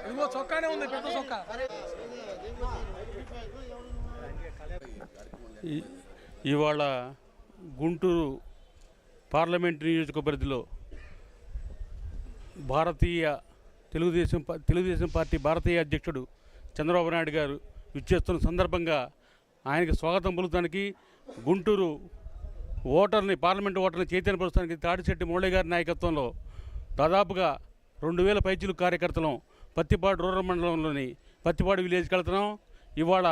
ఇదిగో చొక్కానే ఉంది పెద్ద చొక్కా. ఇవాళ గుంటూరు పార్లమెంట్ నియోజకవర్గంలో భారతీయ తెలుగుదేశం తెలుగుదేశం పార్టీ భారతీయ అధ్యక్షుడు చంద్రబాబు నాయుడు గారు విచ్చేస్తున్న సందర్భంగా ఆయనకి స్వాగతం పలుకుతానికి గుంటూరు ఓటర్ని పార్లమెంట్ ఓటర్ని చైతన్యపరుస్తానికి తాడిశెట్టి మురళి గారి నాయకత్వంలో దాదాపుగా రెండు వేల పైచులు కార్యకర్తలం పత్తిపాడు రూరల్ మండలంలోని పత్తిపాడు విలేజ్కి వెళ్తున్నాం. ఇవాళ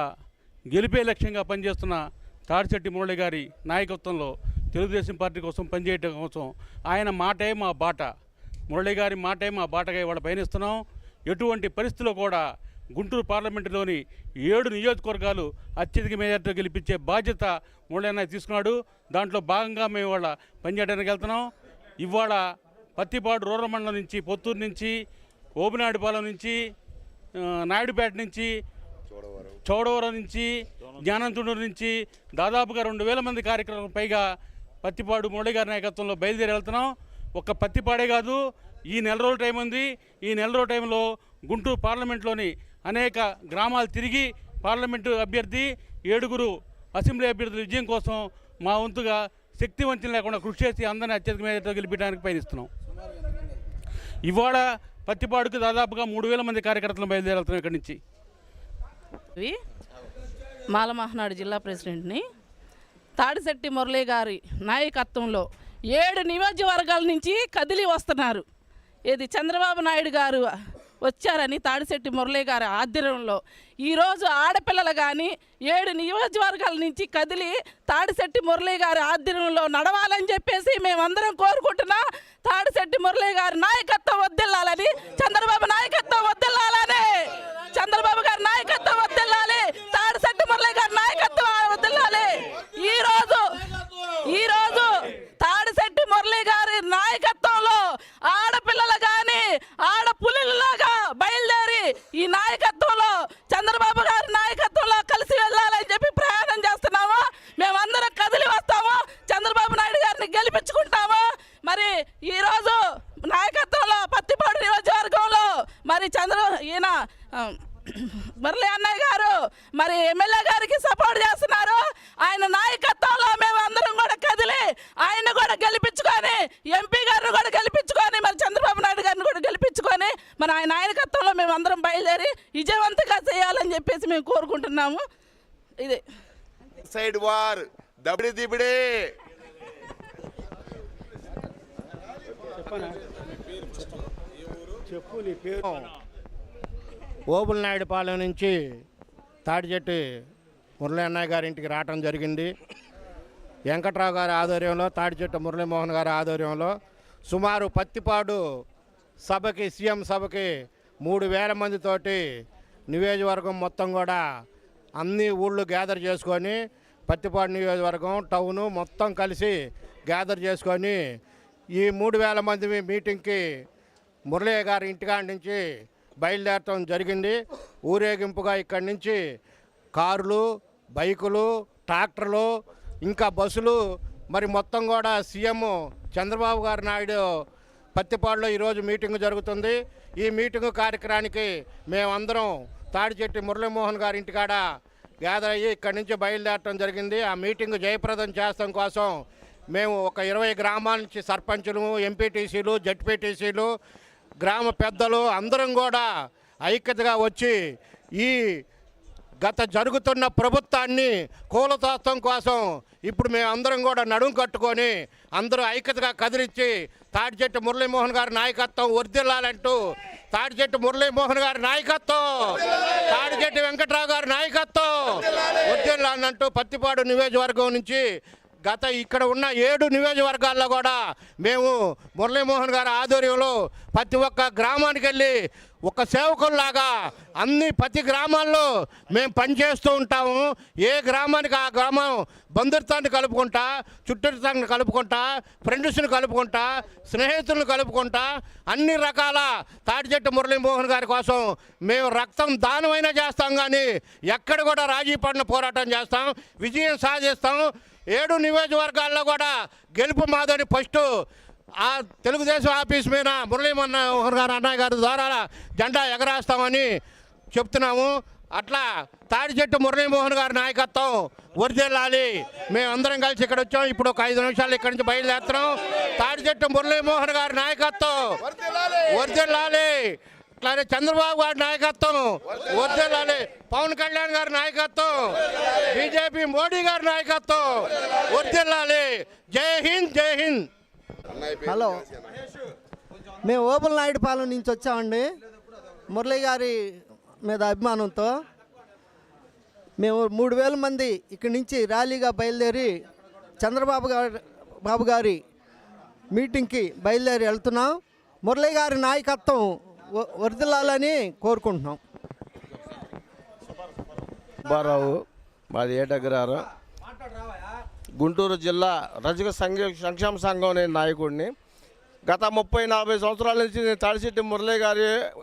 గెలిపే లక్ష్యంగా పనిచేస్తున్న తాడిశెట్టి మురళి గారి నాయకత్వంలో తెలుగుదేశం పార్టీ కోసం పనిచేయటం కోసం ఆయన మాటే మా బాట. మురళి గారి మాటే మా బాటగా ఇవాళ పయనిస్తున్నాం. ఎటువంటి పరిస్థితుల్లో కూడా గుంటూరు పార్లమెంటులోని ఏడు నియోజకవర్గాలు అత్యధిక మేజార్టీతో గెలిపించే బాధ్యత మురళి తీసుకున్నాడు. దాంట్లో భాగంగా మేము ఇవాళ పనిచేయడానికి వెళ్తున్నాం. ఇవాళ పత్తిపాడు రూరల్ మండలం నుంచి పొత్తూరు నుంచి ఓబినాయుడుపాలెం నుంచి నాయుడుపేట నుంచి చౌడవరం నుంచి జ్ఞానంతుడూరు నుంచి దాదాపుగా రెండు వేల మంది కార్యక్రమం పైగా పత్తిపాడు మురళి గారి నాయకత్వంలో బయలుదేరి వెళ్తున్నాం. ఒక్క పత్తిపాడే కాదు ఈ నెల రోజుల టైం ఉంది. ఈ నెల రోజుల టైంలో గుంటూరు పార్లమెంట్లోని అనేక గ్రామాలు తిరిగి పార్లమెంటు అభ్యర్థి ఏడుగురు అసెంబ్లీ అభ్యర్థుల విజయం కోసం మా వంతుగా శక్తి వంచన లేకుండా కృషి చేసి అందరినీ అత్యధిక మేరతో గెలిపించడానికి పయనిస్తున్నాం ఇవాళ పత్తిపాడుకు దాదాపుగా మూడు వేల మంది కార్యకర్తలు బయలుదేరుతున్నాం ఇక్కడి నుంచి. మాలమహనాడు జిల్లా ప్రెసిడెంట్ని తాడిశెట్టి మురళీ గారి నాయకత్వంలో ఏడు నియోజకవర్గాల నుంచి కదిలి వస్తున్నారు. ఇది చంద్రబాబు నాయుడు గారు వచ్చారని తాడిశెట్టి మురళీ గారి ఆధ్వర్యంలో. ఈరోజు ఆడపిల్లలు కానీ ఏడు నియోజకవర్గాల నుంచి కదిలి తాడిశెట్టి మురళీ గారి ఆధ్వర్యంలో నడవాలని చెప్పేసి మేమందరం కోరుకుంటున్నా తాడిశెట్టి మురళీ గారి నాయకత్వం వద్దెల్లాలని చంద్రబాబు నాయకత్వం వద్దెల్లాలని చంద్రబాబు గారి నాయకత్వం వద్దెల్లాలి తాడిశెట్టి మురళి గారి నాయకత్వం వద్దెల్లాలి. ఈరోజు ఈరోజు ఈ రోజు తాడిశెట్టి మురళి గారి నాయకత్వంలో ఆడపిల్లలు కానీ ఆడపులిలాగా బయలుదేరి ఈ నాయకత్వంలో చంద్రబాబు గారి నాయకత్వంలో కలిసి వెళ్ళాలని చెప్పి ప్రయాణం చేస్తున్నాము మేమందరం కదిలి వస్తాము చంద్రబాబు నాయుడు గారిని గెలిపించుకుంటాము మరి ఈ రోజు నాయకత్వంలో పత్తిపాడు నియోజకవర్గంలో మరి చంద్ర ఈయన ఆ, మురళి అన్నయ్య గారు మరి ఎమ్మెల్యే గారికి సపోర్ట్ చేస్తున్నారు. ఆయన నాయకత్వంలో మేము అందరం కూడా కదిలి ఆయన కూడా గెలిపించుకొని ఎంపీ గారిని కూడా గెలిపించుకొని మరి చంద్రబాబు నాయుడు గారిని కూడా గెలిపించుకొని మరి ఆయన నాయకత్వంలో మేము అందరం బయలుదేరి విజయవంతంగా చేయాలని చెప్పేసి మేము కోరుకుంటున్నాము. ఇది. Side war దబిడి Dibidi. ఓబుల్నాయుడుపాలెం నుంచి తాడిచెట్టు మురళీ అన్నయ్య గారి ఇంటికి రావటం జరిగింది. వెంకట్రావు గారి ఆధ్వర్యంలో తాడిచెట్టు మురళీమోహన్ గారి ఆధ్వర్యంలో సుమారు పత్తిపాడు సభకి సీఎం సభకి మూడు వేల మందితోటి నియోజకవర్గం మొత్తం కూడా అన్ని ఊళ్ళు గ్యాదర్ చేసుకొని పత్తిపాడు నియోజకవర్గం టౌను మొత్తం కలిసి గ్యాదర్ చేసుకొని ఈ మూడు వేల మంది మీటింగ్కి మురళీ గారి ఇంటికాడ నుంచి బయలుదేరటం జరిగింది. ఊరేగింపుగా ఇక్కడి నుంచి కార్లు బైకులు ట్రాక్టర్లు ఇంకా బస్సులు మరి మొత్తం కూడా సీఎం చంద్రబాబు గారు నాయుడు పత్తిపాడులో ఈరోజు మీటింగ్ జరుగుతుంది. ఈ మీటింగ్ కార్యక్రమానికి మేమందరం తాడిచెట్టి మురళీమోహన్ గారి ఇంటికాడ గ్యాదర్ అయ్యి ఇక్కడి నుంచి బయలుదేరటం జరిగింది. ఆ మీటింగ్ జయప్రదం చేస్తాం కోసం మేము ఒక ఇరవై గ్రామాల నుంచి సర్పంచులు ఎంపీటీసీలు జడ్పీటీసీలు గ్రామ పెద్దలు అందరం కూడా ఐక్యతగా వచ్చి ఈ గత జరుగుతున్న ప్రభుత్వాన్ని కూలతోత్వం కోసం ఇప్పుడు మేము అందరం కూడా నడుం కట్టుకొని అందరూ ఐక్యతగా కదిలిచ్చి తాడిచెట్టు మురళీమోహన్ గారి నాయకత్వం వర్దిల్లాలంటూ తాడిచెట్టు మురళీమోహన్ గారి నాయకత్వం తాడిచెట్టు వెంకట్రావు గారి నాయకత్వం వర్దిల్లాలంటూ పత్తిపాడు నియోజకవర్గం నుంచి గత ఇక్కడ ఉన్న ఏడు నియోజకవర్గాల్లో కూడా మేము మురళీమోహన్ గారి ఆధ్వర్యంలో ప్రతి ఒక్క గ్రామానికి వెళ్ళి ఒక సేవకుల్లాగా అన్ని ప్రతి గ్రామాల్లో మేము పనిచేస్తూ ఉంటాము. ఏ గ్రామానికి ఆ గ్రామం బంధుత్వాన్ని కలుపుకుంటా చుట్టూతాన్ని కలుపుకుంటా ఫ్రెండ్స్ని కలుపుకుంటా స్నేహితులను కలుపుకుంటా అన్ని రకాల తాటిచెట్టు మురళీమోహన్ గారి కోసం మేము రక్తం దానమైనా చేస్తాం కానీ ఎక్కడ కూడా రాజీ పడిన పోరాటం చేస్తాం. విజయం సాధిస్తాం. ఏడు నియోజకవర్గాల్లో కూడా గెలుపు మాదని ఫస్ట్ ఆ తెలుగుదేశం ఆఫీస్ మీద మురళీమన్న గారు అన్నయ్య గారి ద్వారా జెండా ఎగరేస్తామని చెప్తున్నాము. అట్లా తాడి చెట్టు మురళీమోహన్ గారి నాయకత్వం వర్దిల్లాలి మేమందరం కలిసి ఇక్కడ వచ్చాం. ఇప్పుడు ఒక ఐదు నిమిషాలు ఇక్కడి నుంచి బయలుదేరుతున్నాం. తాడి చెట్టు మురళీమోహన్ గారి నాయకత్వం వర్దిల్లాలి అట్లానే చంద్రబాబు గారి నాయకత్వం వద్దలాలి పవన్ కళ్యాణ్ గారి నాయకత్వం బీజేపీ మోడీ గారి నాయకత్వం వద్దలాలి జై హింద్ జై హింద్. హలో. మేము ఓబుల్ నాయుడుపాలెం నుంచి వచ్చామండి. మురళి గారి మీద అభిమానంతో మేము మూడు వేల మంది ఇక్కడి నుంచి ర్యాలీగా బయలుదేరి చంద్రబాబు గారి బాబు గారి మీటింగ్కి బయలుదేరి వెళ్తున్నాం. మురళి గారి నాయకత్వం వ- కోరుకుంటున్నాం. సుబ్బారావు మాది ఏటగ్రహారం గుంటూరు జిల్లా రజక సంఘ సంక్షేమ సంఘం నేను నాయకుడిని గత ముప్పై నలభై సంవత్సరాల నుంచి నేను తాడిశెట్టి మురళీ గారి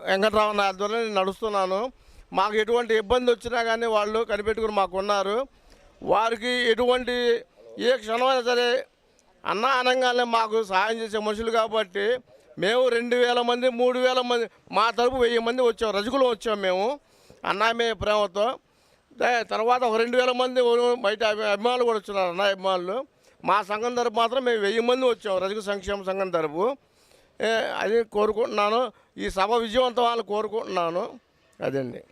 వెంకటరావు నా ఆధ్వర్యంలో నేను నడుస్తున్నాను. మాకు ఎటువంటి ఇబ్బంది వచ్చినా కానీ వాళ్ళు కనిపెట్టుకుని మాకు ఉన్నారు. వారికి ఎటువంటి ఏ క్షణమైనా సరే అన్న అనగానే మాకు సహాయం చేసే మనుషులు కాబట్టి మేము రెండు వేల మంది మూడు వేల మంది మా తరపు వెయ్యి మంది వచ్చాం రజకులు వచ్చాం మేము అన్నామే ప్రేమతో. దే- తర్వాత ఒక రెండు వేల మంది బయట అభి- అభిమానులు కూడా వచ్చినారు అన్న అభిమానులు. మా సంఘం తరపు మాత్రం మేము వెయ్యి మంది వచ్చాం రజక సంక్షేమ సంఘం తరపు. అది కోరుకుంటున్నాను. ఈ సభ విజయవంతం అవ్వాలని కోరుకుంటున్నాను. అదండి.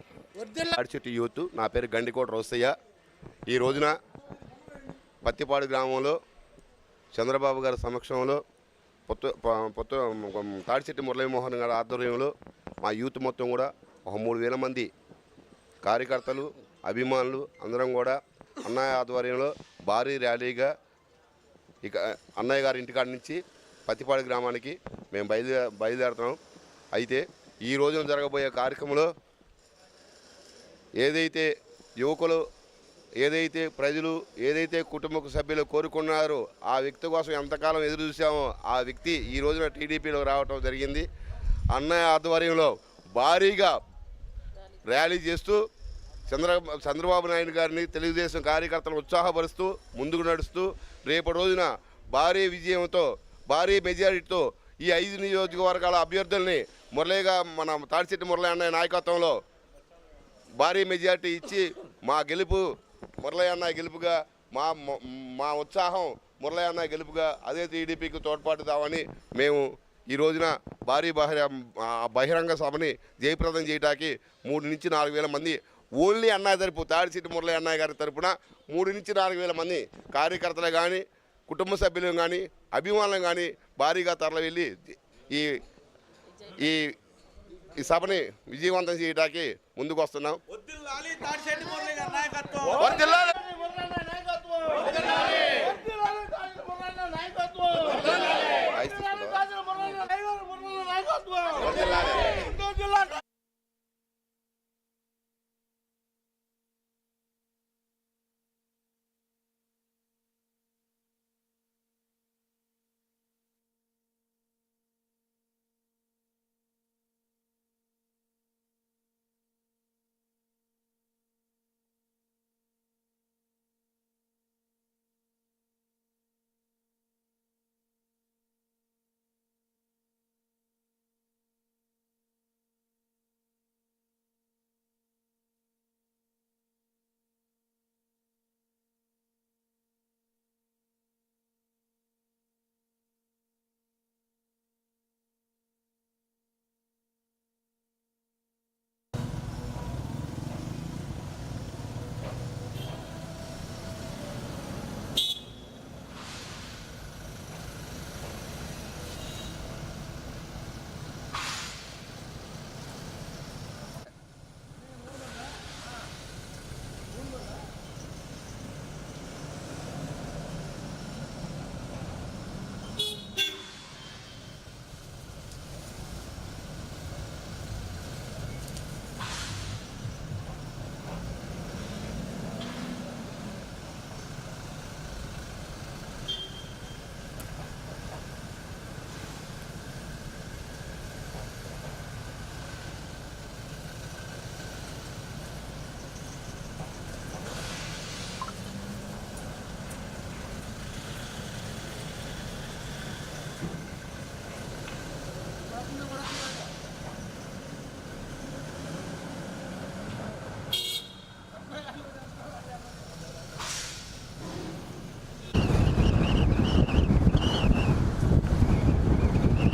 అడిచెట్టు యూత్ నా పేరు గండికోట రోసయ్య. ఈ రోజున పత్తిపాడు గ్రామంలో చంద్రబాబు గారి సమక్షంలో పొత్తు పొత్తు తాడిశెట్టి మురళీమోహన్ గారి ఆధ్వర్యంలో మా యూత్ మొత్తం కూడా ఒక మూడు వేల మంది కార్యకర్తలు అభిమానులు అందరం కూడా అన్నయ్య ఆధ్వర్యంలో భారీ ర్యాలీగా ఇక అన్నయ్య గారి ఇంటికాడ నుంచి పత్తిపాడు గ్రామానికి మేము బయలుదే బయలుదేరుతున్నాం. అయితే ఈ రోజున జరగబోయే కార్యక్రమంలో ఏదైతే యువకులు ఏదైతే ప్రజలు ఏదైతే కుటుంబ సభ్యులు కోరుకున్నారో ఆ వ్యక్తి కోసం ఎంతకాలం ఎదురు చూసామో ఆ వ్యక్తి ఈ రోజున టీడీపీలో రావటం జరిగింది. అన్నయ్య ఆధ్వర్యంలో భారీగా ర్యాలీ చేస్తూ చంద్ర చంద్రబాబు నాయుడు గారిని తెలుగుదేశం కార్యకర్తలను ఉత్సాహపరుస్తూ ముందుకు నడుస్తూ రేపటి రోజున భారీ విజయంతో భారీ మెజారిటీతో ఈ ఐదు నియోజకవర్గాల అభ్యర్థుల్ని మురళీగా మన తాడిశెట్టి మురళీ అన్నయ్య నాయకత్వంలో భారీ మెజార్టీ ఇచ్చి మా గెలుపు మురళయ్య గెలుపుగా మా మా ఉత్సాహం మురళయ్య గెలుపుగా అదే టీడీపీకి తోడ్పాటుదామని మేము ఈ రోజున భారీ బహిర బహిరంగ సభని జయప్రదం చేయడానికి మూడు నుంచి నాలుగు వేల మంది ఓన్లీ అన్నయ్య తరపు తాడిసిట్టి మురళయ్య అన్నయ్య గారి తరపున మూడు నుంచి నాలుగు వేల మంది కార్యకర్తలు కానీ కుటుంబ సభ్యులు కానీ అభిమానులు కానీ భారీగా తరలి వెళ్ళి ఈ ఈ ఈ సభని విజయవంతం చేయడానికి ముందుకు వస్తున్నాం